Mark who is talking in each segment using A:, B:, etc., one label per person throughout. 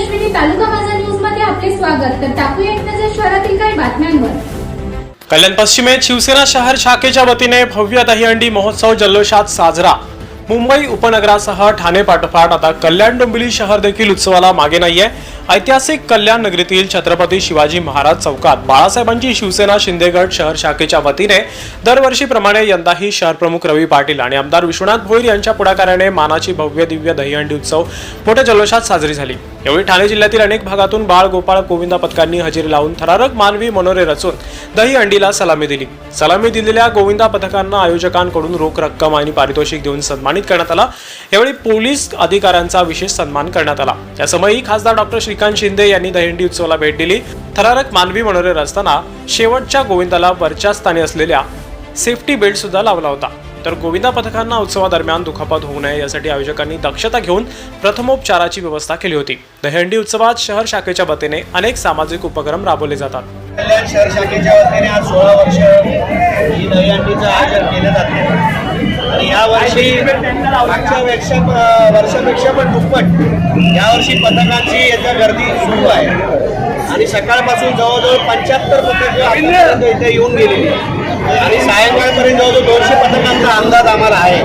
A: अश्विनी तालुका माझा न्यूजमध्ये आपले स्वागत. तर टाकूया एक नजर शहरातील काही बातम्यांवर.
B: कल्याण पश्चिमेत शिवसेना शहर शाखेच्या वतीने भव्य दहीहंडी महोत्सव जल्लोषात साजरा. मुंबई उपनगरासह ठाणे पाठोपाठ. आता कल्याण डोंबिवली शहर देखील उत्सवाला मागे नाहीये. ऐतिहासिक कल्याण नगरीतील छत्रपती शिवाजी महाराज चौकात बाळासाहेबांची शिवसेना शिंदेगड शहर शाखेच्या वतीने दरवर्षीप्रमाणे यंदाही शहर प्रमुख रवी पाटील आणि आमदार विश्वनाथ भोईर यांच्या पुढाकाराने मानाची भव्य दिव्य दहीहंडी उत्सव मोठ्या जल्लोषात साजरी झाली. यावेळी ठाणे जिल्ह्यातील अनेक भागातून बाळ गोपाळ गोविंदा पथकांनी हजेरी लावून थरारक मानवी मनोरे रचून दही अंडीला सलामी दिली. सलामी दिलेल्या गोविंदा पथकांना आयोजकांकडून रोख रक्कम आणि पारितोषिक देऊन सन्मानित करण्यात आला. यावेळी पोलीस अधिकाऱ्यांचा विशेष सन्मान करण्यात आला. या समयी खासदार डॉक्टर श्री श्रीकांत शिंदे यांनी दहीहंडी उत्सवाला भेट दिली. थरारक मानवी मनोरे असताना शेवटच्या गोविंदाला वरच्या स्थानी असलेल्या सेफ्टी बेल्ट सुद्धा लावला होता. तर गोविंदा पथकांना उत्सवादरम्यान दुखापत होऊ नये यासाठी आयोजकांनी दक्षता घेऊन प्रथमोपचाराची व्यवस्था केली होती. दहीहंडी उत्सवात शहर शाखेच्या वतीने अनेक सामाजिक उपक्रम राबवले जातात.
C: शहर शाखेच्या वतीने आज सोळा वर्ष ही दहीहंडीचं आयोजन केलं जाते यावर्षी मागच्या वर्षा वर्षापेक्षा पण दुप्पट. यावर्षी पथकांची याच्या गर्दी सुरू आहे. आणि सकाळपासून जवळजवळ पंच्याहत्तर पथकं इथे येऊन गेलेली आणि सायंकाळपर्यंत जवळजवळ दोनशे पथकांचा अंदाज आम्हाला आहे.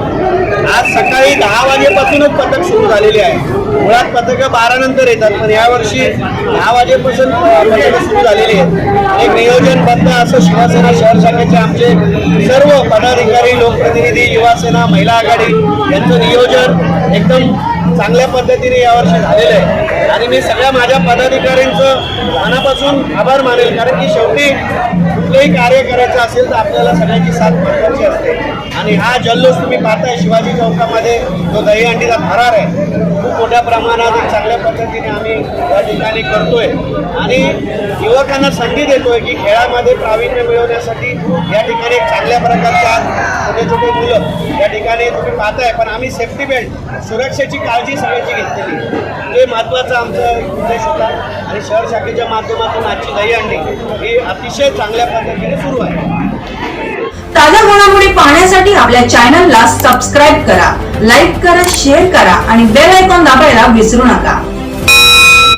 C: आज सकाळी दहा वाजेपासूनच पथक सुरू झालेले आहे. मुळात पथकं बारा नंतर येतात पण यावर्षी दहा वाजेपासून पथकं सुरू झालेली आहेत. एक नियोजनबद्ध असं शिवसेना शहर शाखेचे आमचे सर्व पदाधिकारी लोकप्रतिनिधी युवासेना महिला आघाडी यांचं नियोजन एकदम चांगल्या पद्धतीने यावर्षी झालेलं आहे. आणि मी सगळ्या माझ्या पदाधिकाऱ्यांचं मनापासून आभार मानेल. कारण की शेवटी कुठलंही कार्य करायचं असेल तर आपल्याला सगळ्यांची साथ महत्वाची असते. आणि हा जल्लोष तुम्ही पाहताय शिवाजी चौकामध्ये जो दहीहंडीचा भरार आहे खूप मोठ्या प्रमाणात चांगल्या पद्धतीने आम्ही या ठिकाणी करतोय. आणि युवकांना संधी देतोय की खेळामध्ये प्रावीण्य मिळवण्यासाठी या ठिकाणी चांगल्या प्रकारच्या छोटे छोटे मुलं या ठिकाणी तुम्ही पाहताय. पण आम्ही सेफ्टी बेल्ट सुरक्षेची काळजी सगळ्याची घेतलेली हे महत्त्वाचं आमचं उद्देश होता आणि शहर शाखेच्या माध्यमातून आजची दहीहंडी ही अतिशय चांगल्या पद्धतीने सुरू आहे.
D: ताज्या घडामोडी पाहण्यासाठी आपल्या चॅनलला सबस्क्राईब करा लाईक करा शेअर करा आणि बेल आयकॉन दाबायला विसरू नका.